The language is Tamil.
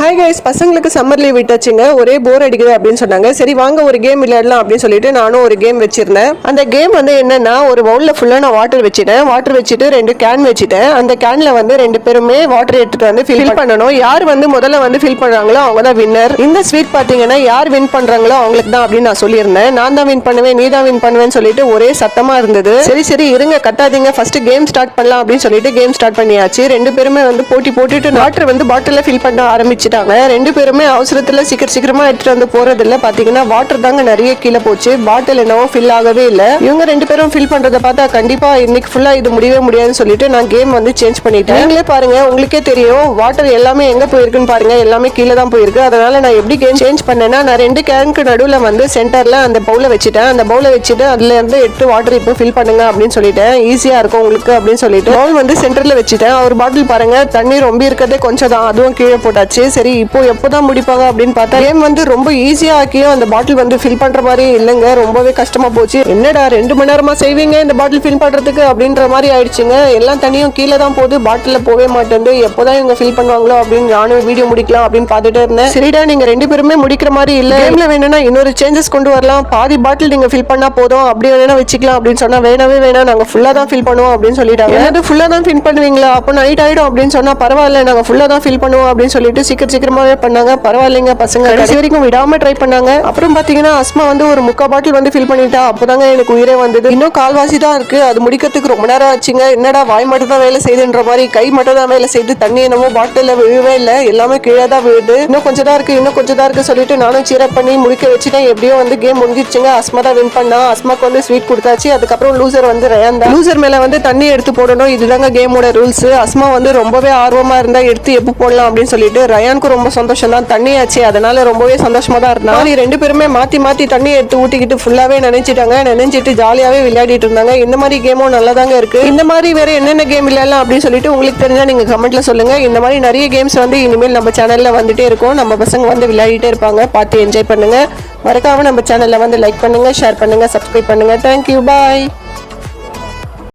ஹாய் கைஸ் பசங்களுக்கு சம்மர் லீவ் விட்டாச்சுங்க. ஒரே போர் அடிக்குது அப்படின்னு சொன்னாங்க. சரி வாங்க ஒரு கேம் விளையாடலாம் அப்படின்னு சொல்லிட்டு நானும் ஒரு கேம் வச்சிருந்தேன். அந்த கேம் வந்து என்னன்னா ஒரு பவுல்ல ஃபுல்லா நான் வாட்டர் வச்சுட்டேன். வாட்டர் வச்சுட்டு ரெண்டு கேன் வச்சுட்டேன். அந்த கேன்ல வந்து ரெண்டு பேருமே வாட்டர் எடுத்துட்டு வந்து ஃபில் பண்ணணும். யார் வந்து முதல்ல வந்து ஃபில் பண்றாங்களோ அவங்க தான் வின்னர் இந்த ஸ்வீட் பாத்தீங்கன்னா யார் வின் பண்றாங்களோ அவங்களுக்கு தான் அப்படின்னு நான் சொல்லியிருந்தேன். நான் தான் வின் பண்ணுவேன் நீ தான் வின் பண்ணுவேன்னு சொல்லிட்டு ஒரே சத்தமா இருந்தது. சரி சரி இருங்க கத்தாதீங்க. ஃபர்ஸ்ட் கேம் ஸ்டார்ட் பண்ணலாம் அப்படின்னு சொல்லிட்டு கேம் ஸ்டார்ட் பண்ணியாச்சு. ரெண்டு பேருமே வந்து போட்டி போட்டுட்டு வாட்டர் வந்து பாட்டில ஃபில் பண்ண வச்சுட்டாங்க ரெண்டு பேருமே அவசரத்தில் சீக்கிரம் சீக்கிரமா எடுத்துட்டு வந்து போறது இல்லை பாத்தீங்கன்னா வாட்டர் தாங்க நிறைய கீழே போச்சு. பாட்டில் என்னவோ ஃபில் ஆகவே இல்லை. இவங்க ரெண்டு பேரும் ஃபில் பண்றதை பார்த்தா கண்டிப்பா இன்னைக்கு ஃபுல்லா இது முடியவே முடியாதுன்னு சொல்லிட்டு நான் கேம் வந்து சேஞ்ச் பண்ணிட்டேன். நீங்களே பாருங்க உங்களுக்கே தெரியும். வாட்டர் எல்லாமே எங்க போயிருக்குன்னு பாருங்க. எல்லாமே கீழே தான் போயிருக்கு. அதனால நான் எப்படி கேம் சேஞ்ச் பண்ணேன்னா நான் ரெண்டு கேனுக்கு நடுவில் வந்து சென்டர்ல அந்த பவுல வச்சுட்டேன். அந்த பவுல வச்சுட்டு அதுல இருந்து எட்டு வாட்டர் இப்போ ஃபில் பண்ணுங்க அப்படின்னு சொல்லிட்டேன். ஈஸியா இருக்கும் உங்களுக்கு அப்படின்னு சொல்லிட்டு. பவுல் வந்து சென்டர்ல வச்சுட்டேன். ஒரு பாட்டில் பாருங்க. தண்ணி ரொம்ப இருக்கிறதே கொஞ்சம் தான். அதுவும் கீழே போட்டாச்சு. சரி இப்போ எப்போதான் முடிப்பாங்க அப்படின்னு பார்த்தா கேம் வந்து ரொம்ப ஈஸியா ஆக்கியும் அந்த பாட்டில் வந்து ஃபில் பண்ற மாதிரி இல்லைங்க. ரொம்பவே கஷ்டமா போச்சு. என்னடா ரெண்டு மணி நேரமா செய்வீங்க இந்த பாட்டில் ஃபில் பண்றதுக்கு? அப்படின்ற மாதிரி ஆயிடுச்சுங்க. எல்லாம் தண்ணியும் கீழே தான் போகுது. பாட்டில் போகவே மாட்டேங்குது எப்போதான் இவங்க ஃபில் பண்ணுவாங்களோ அப்படின்னு நானும் வீடியோ முடிக்கலாம் அப்படின்னு பார்த்துட்டே இருந்தேன். சரிடா நீங்க ரெண்டு பேருமே முடிக்கிற மாதிரி இல்ல. கேம்ல வேணும்னா இன்னொரு சேஞ்சஸ் கொண்டு வரலாம். பாதி பாட்டில் நீங்க ஃபில் பண்ணா போதும். அப்படி வேணா வச்சுக்கலாம் அப்படின்னு சொன்னா வேணவே வேணாம். நாங்க ஃபுல்லா தான் ஃபில் பண்ணுவோம் அப்படின்னு சொல்லிட்டாங்க. என்னது ஃபுல்லா தான் ஃபில் பண்ணுவீங்களா? அப்போ நைட் ஆயிடும் அப்படின்னு சொன்னா பரவாயில்ல. நாங்க ஃபுல்லா தான் ஃபில் பண்ணுவோம் அப்படின்னு சொல்லிட்டு சீக்கிரம் சீக்கிரமாவே பண்ணாங்க. பரவாயில்லைங்க பசங்க கடைசி வரைக்கும் விடாம ட்ரை பண்ணாங்க. அப்புறம் பாத்தீங்கன்னா அஸ்மா வந்து ஒரு முக்கா பாட்டில் வந்து ஃபில் பண்ணிட்டா. அப்போதாங்க எனக்கு உயிரே வந்தது. இன்னும் கால்வாசி தான் இருக்கு. அது முடிக்கிறதுக்கு ரொம்ப நேரம் ஆச்சுங்க. என்னடா வாய் மட்டும் தான் வேலை செய்யுதுன்ற மாதிரி கை மட்டும் தான் வேலை செய்யுது. தண்ணி என்னமோ பாட்டில விழவே இல்லை. எல்லாமே கீழே தான் விழுது. இன்னும் கொஞ்சம் தான் இருக்கு இன்னும் கொஞ்சம் தான் இருக்கு சொல்லிட்டு நானும் சீரப் பண்ணி முடிக்க வச்சுட்டேன். எப்படியோ வந்து கேம் முடிஞ்சிருச்சுங்க. அஸ்மா தான் வின் பண்ணா. அஸ்மாக்கு வந்து ஸ்வீட் கொடுத்தாச்சு. அதுக்கப்புறம் லூசர் வந்து ரயான் தான் லூசர் மேல வந்து தண்ணி எடுத்து போடணும். இதுதாங்க கேமோட ரூல்ஸ் அஸ்மா வந்து ரொம்பவே ஆர்வமா இருந்தா எடுத்து எப்போ போடலாம் அப்படின்னு சொல்லிட்டு ரயானுக்கு ரொம்ப சந்தோஷம் தான் தண்ணி ஆச்சு அதனால ரொம்பவே சந்தோஷமா தான் இருந்தா நீ ரெண்டு பேருமே மாத்தி மாத்தி தண்ணி எடுத்து ஊட்டிக்கிட்டு ஃபுல்லாவே நினைச்சிட்டாங்க நினைச்சிட்டு ஜாலியாவே விளையாடிட்டு இருந்தாங்க. இந்த மாதிரி கேமும் நல்லதாங்க இருக்கு. இந்த மாதிரி வேற என்னென்ன கேம் விளையாடலாம் அப்படின்னு சொல்லிட்டு உங்களுக்கு தெரிஞ்சா நீங்க கமெண்ட்ல சொல்லுங்க. இந்த மாதிரி நிறைய கேம்ஸ் வந்து இனிமேல் நம்ம சேனல்ல வந்துட்டே இருக்கும். நம்ம பசங்க வந்து விளையாடிட்டே இருப்பாங்க. பார்த்து என்ஜாய் பண்ணுங்க. மறக்காம நம்ம சேனல்ல வந்து லைக் பண்ணுங்க ஷேர் பண்ணுங்க சப்ஸ்கிரைப் பண்ணுங்க. Thank you bye